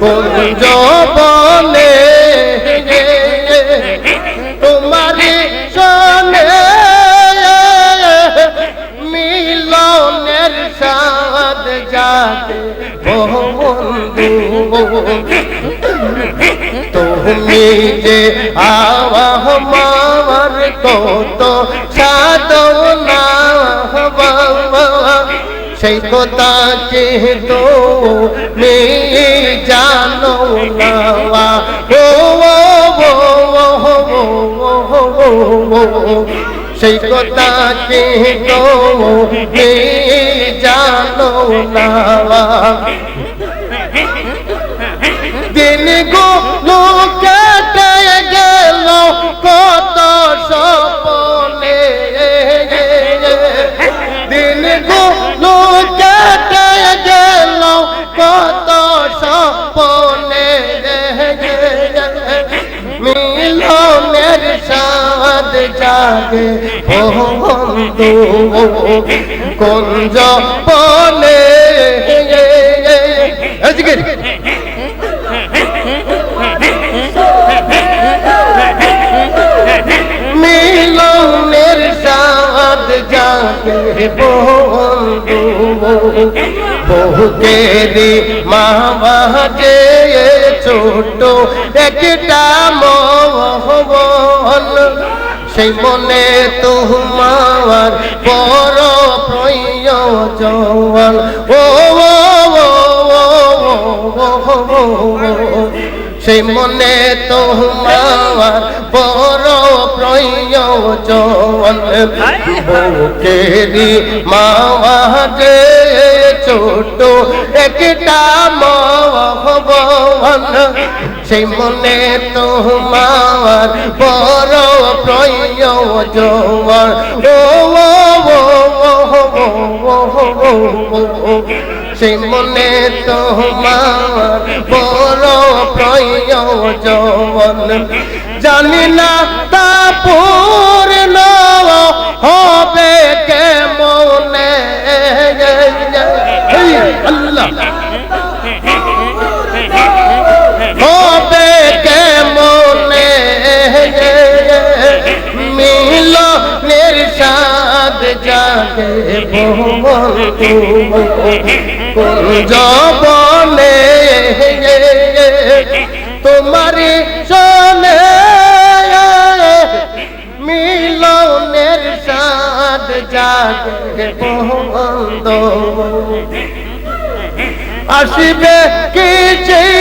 কোন বলে তোমারি সনে মিলনের সাদ যাতে তুমি যে আওয়াহ মার কত কথা যেহেতু তো মে জানো না ও সেই কথা কে তো মে জানো না কুঞ্জ বলে। মিলনের সাদ জাগে বন্ধু। বহুকেরি মা বাজে ছোট একটা মোহন সেই মনে তোমার বড় প্রয়োজন। ও সেই মনে তোমার বড় প্রয়োজন। বুকেরি মাওয়াজে ছোট, একটা মহবন সেই মনে তোমার বড় প্রয়োজন সেই মনে তোমার বড় প্রয়োজন জানি না তা পূর্ণ হবে কেমনে। এই আল্লাহ। জাগে বন্ধু কোন মিলনের সাদ জাগে আসবে কি দিন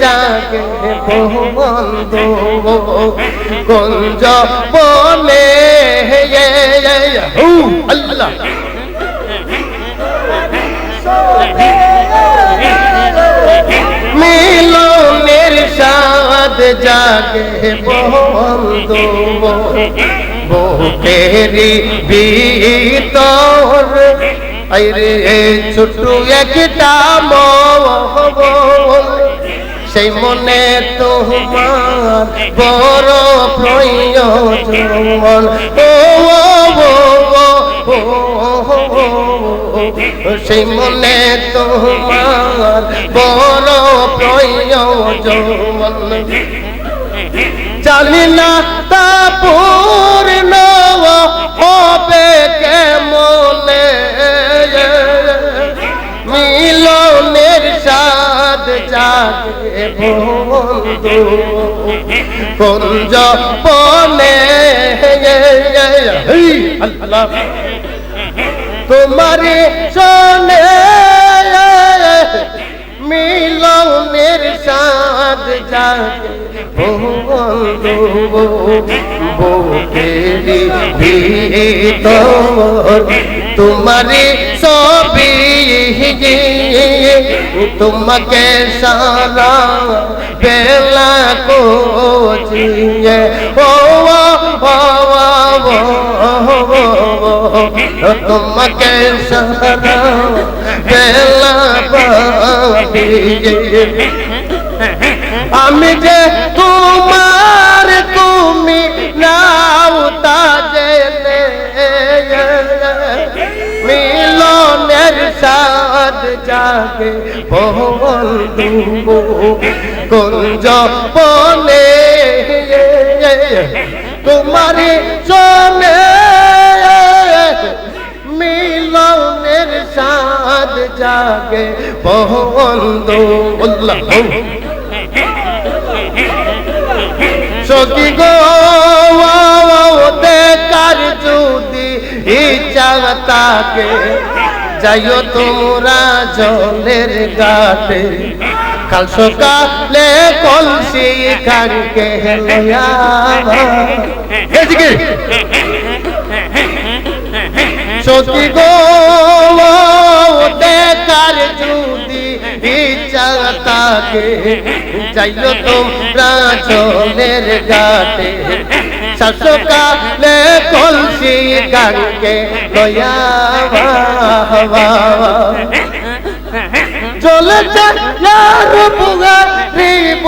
জাগে বন্ধু কুঞ্জ বনে আল্লাহ। মিলনের সাদ জাগে বন্ধু বুকেরি ভিতর, আইরে ছোট একটা মহবন সেই মনে তোমার বড় প্রয়োজন। ও সেই মনে তোমার বড় প্রয়োজন। জানি না তা পূর্ণ হবে কেমনে। মিলনের সাদ জাগে বন্ধু। কুঞ্জ আল্লাহ। তোমারে শোনে মিলনের সাদ জাগে বুকেরি ভিতর তোমারে সবই তোমাকে সারা বেলা কোচিয়ে ও ও ও তোমাকে সারা বেলা পাবি আমি যে জাগে বন্ধু কুঞ্জ বনে তোমারি চলে মিলনের সাদ জাগে বন্ধু আল্লাহ সখী গো দেখার যদি ইচ্ছা তাকে যাইও তোমরা জলের গাটে কাল সকালে কলসি খানকে লয়া এদিকে। সখী গো দেখার যদি ইচ্ছা তাকে যাইল তোমরা জলের গাটে শাসকালে কলসি গানকে লয়া চলে যার বুগা রিব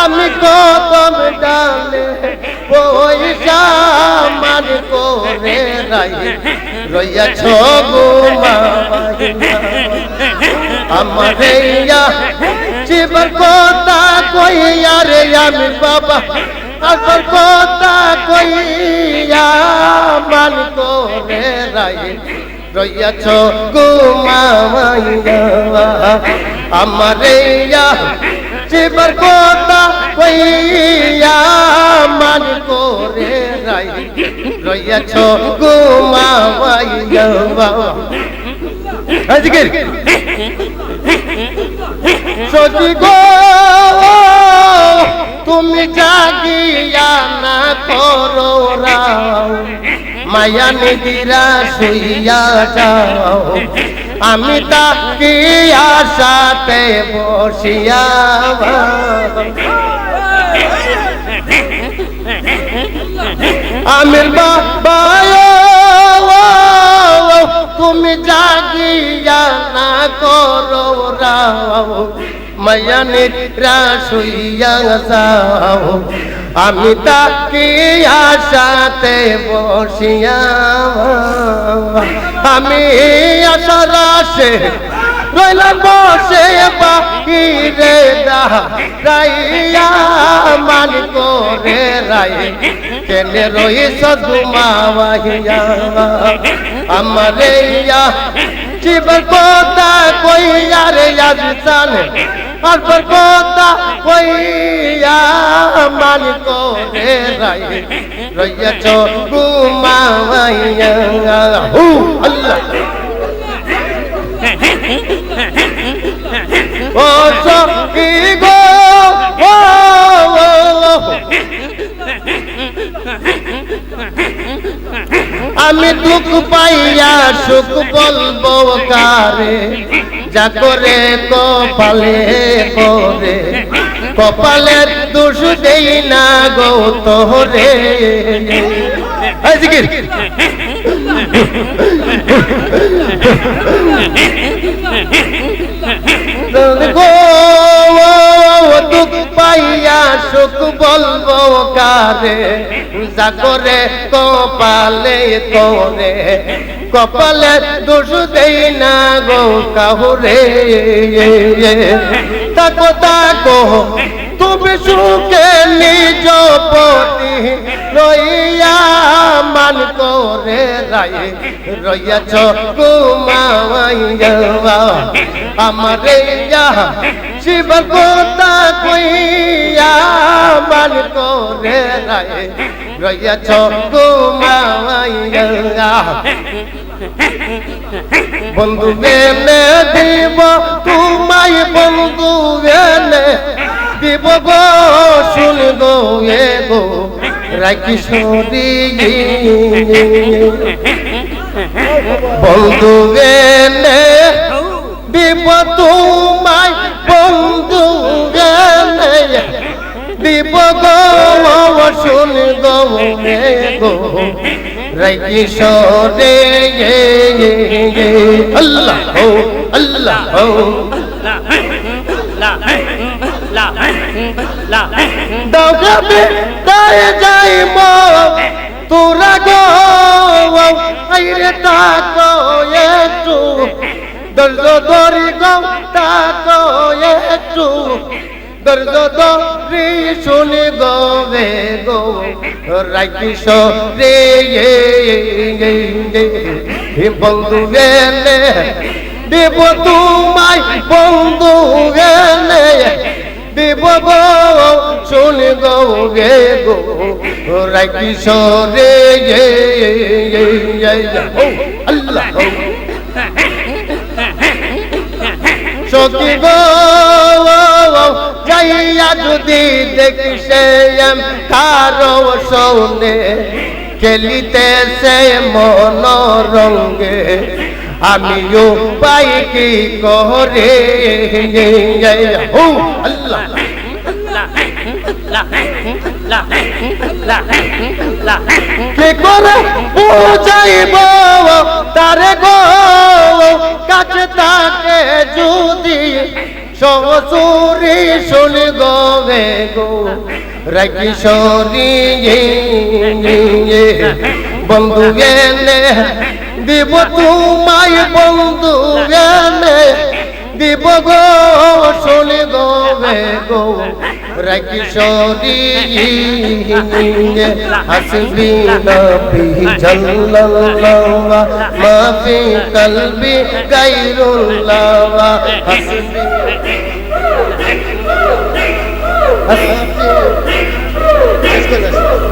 আমি কদম ডালে পয়সা মান করে রাই। রইয়াছ গো আমার ইয়া জীবন কথা কইয়া রে আমি বাবা। আমার কথা কইয়া মান করে রাই, রইয়াছ গুমাইয়া আমার ইয়া জীবন কথা কইয়া মান করে রাই, রইয়াছ গুমাইয়া আজকে সতী গো তুমি জাগিয়া না করো রাও মায়া নিদিরা শুইয়া যাও। আমি তাকি আশাতে বসিয়া আমির বাবা তুমি জাগিয়া না করো রাও মায়ানির হইয়া যাও। আমি তাকে আশাতে বসিয়া আমি আশার আসে রইলাম বসে বাকি রে রাইয়া মান করে রাই কেনে রই সদুমাওয়াইয়া আমার ইয়া জীবন কথা কইয়া রে জানে আর কথা কইয়া মান করে রাই রইয়াছ গুমাওয়াইয়া হু আল্লাহ ও সখী গো? আমি দুঃখ পাইয়া সুখ বলব কারে? যা করে কপালে করে কপালের দোষ দেই না গো তোরে। যা করে কপালে করে কপালে দোষ দেই না গো কাহুরে। তাকো তাকো, তুমি সুখে নিজ পতি রইয়া মান করে রাই রইয়াছ কুমাইয়া আমার শিব কথা কইয়া মান করে রাই রইয়াছ কুমাইয়া বন্ধু বেলে দিব, তোমায় বন্ধু বেলে দিব গো শুন গো। এ গো রাকিশোরী বন্ধু বেলে দিব তোমায় গো শুন গো এ গো রাকিশোরী আল্লাহ হো আল্লাহ হো দাওগাবে দায় যাই মো তোরা গো আইরে তাকো একটু দর্দ ধরি গো তাকো একটু দর্দ ধরি শুনি বে গো। রাখিস রে হে বন্ধু গেলে, দেব তোমায় বন্ধু গেলে। দেব শুনি গো। গে, গো রাখিস রে আল্লাহ। সখী গো যাইয়া যদি দেখছে কারও সৌনে খেলিতেছে মন রঙ্গে আমিও পাই কি করে? আল্লাহ কে করে? বুঝাইব তারে গো, কাছে তাকে যদি সবসুরি শুনি গো। গে সরি বন্ধু গেলে দিব তোমায় বন্ধু গেলে। দিব গো শুনি গো গে। তোমরা কিশোরী হাসবি নবী জল্লাল্লাহ মাফি কলবি গায়রুল্লাহ হাসবি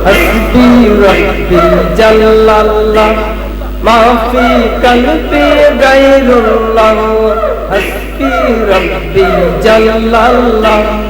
হাসবি রব্বি জল্লাল্লাহ মাফি কলবি গায়রুল্লাহ হাসবি রব্বি জল্লাল্লাহ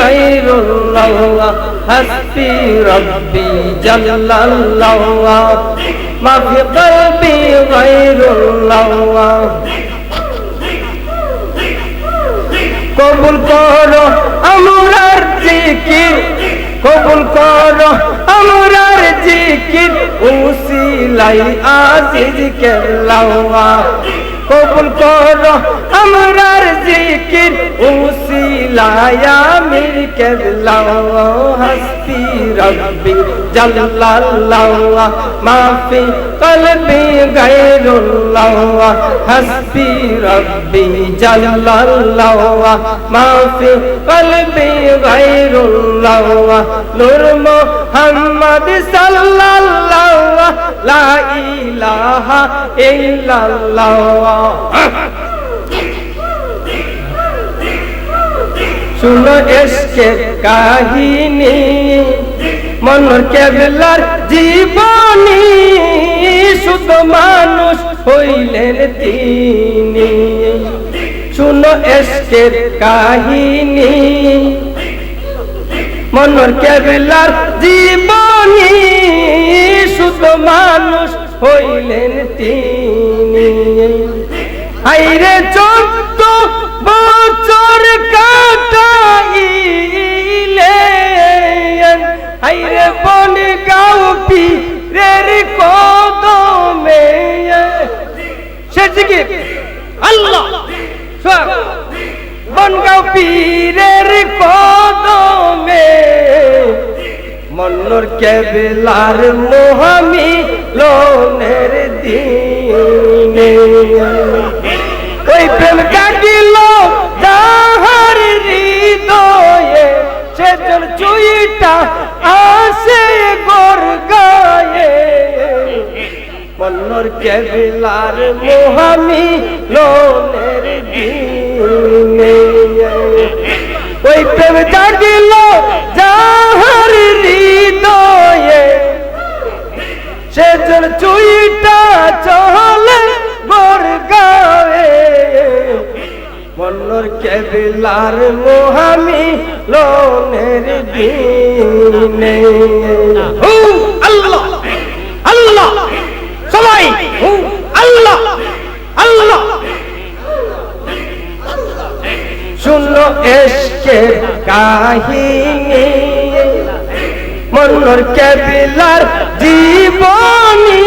গায়রুল্লাহ হাসবি রব্বি জাল্লাল্লাহ মা ফি কলবি গায়রুল্লাহ। কবুল করো আমরার জিকির কবুল করো আমরার জিকির উসিলাই আজিজ কেল্লাওয়া কবুল করো আমরার জিকির উসিলাই আমির কেল্লাওয়া হাসবি রব্বি জাল্লাল্লাহ মাফি কলবি গায়রুল্লাহ হাসবি রব্বি জাল্লাল্লাহ মাফি কলবি গায়রুল্লাহ নূর মুহাম্মদ সাল্লাল্লাহ লা ইলাহা ইল্লাল্লাহ। শুনো এসকের কাহিনী, মনোর কেবলার জীবনী, শুধু মানুষ হইলেন তিনি। শুনো এসকের কাহিনী, মনোর কেবলার জীবনী, শুধু মানুষ হইলেন তিনি। হাইরে চোদ্দ বছর কাটাইলে হাইরে বন গাও পীরের কদমে। সে জিকির আল্লাহ। বনগাঁও পীরের কদমে। মন্নর কেবলার মোহামি লোনের দিনে। ওই প্রেম কাটিল তাহার হৃদয়ে সেজন চুইটা আসে গোর গায়ে মন্নর কেবিলার মোহামি লোনের দিনে। ওই প্রেম জাগিল কেবিলার মোহামি লোনের দিনে। আল্লাহ আল্লাহ, সবাই আল্লাহ আল্লাহ। শুনো এসকে কাহিনী মনোর কেবিলার জীবনী।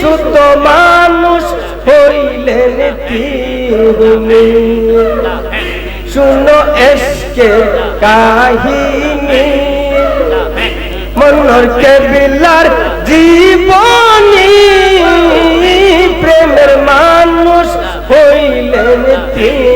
শুদ্ধ মানুষ হইলেন তিনি শুনো এসকে কাহিনী। মনোর কেবিলার জীবনী। প্রেমের মানুষ হইলেন তিনি।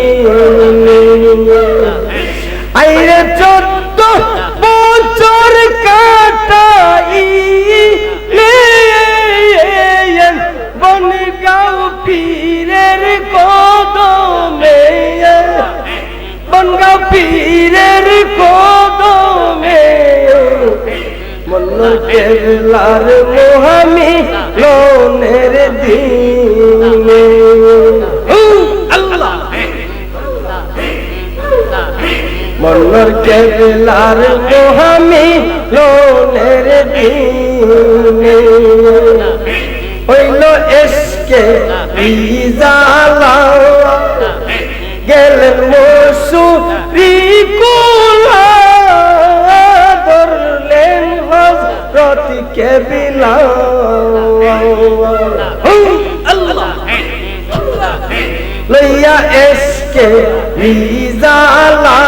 কেবলার মোহামি লোনের দিনে। মন্নর কেবলার মোহামি লোনের দিনে। হইল এসকে ইজালা গেলেন মসুরি কুলা কেবিলা আল্লাহ লইয়া এসকে রিজালা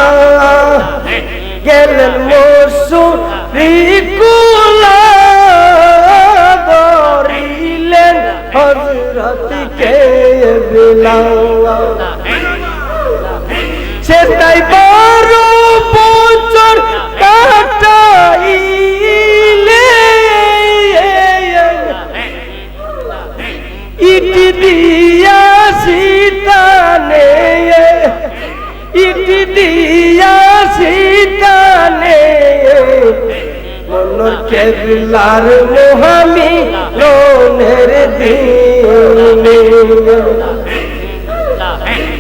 গেলেন মসুরি কুলা ধরিলেন হজরত কেবিলা সেটাই বড় বছর ইটি দিয়া সিটানে ইটি দিয়া সিটানে মনোর কেবলার মোহামি লোনের দিনে।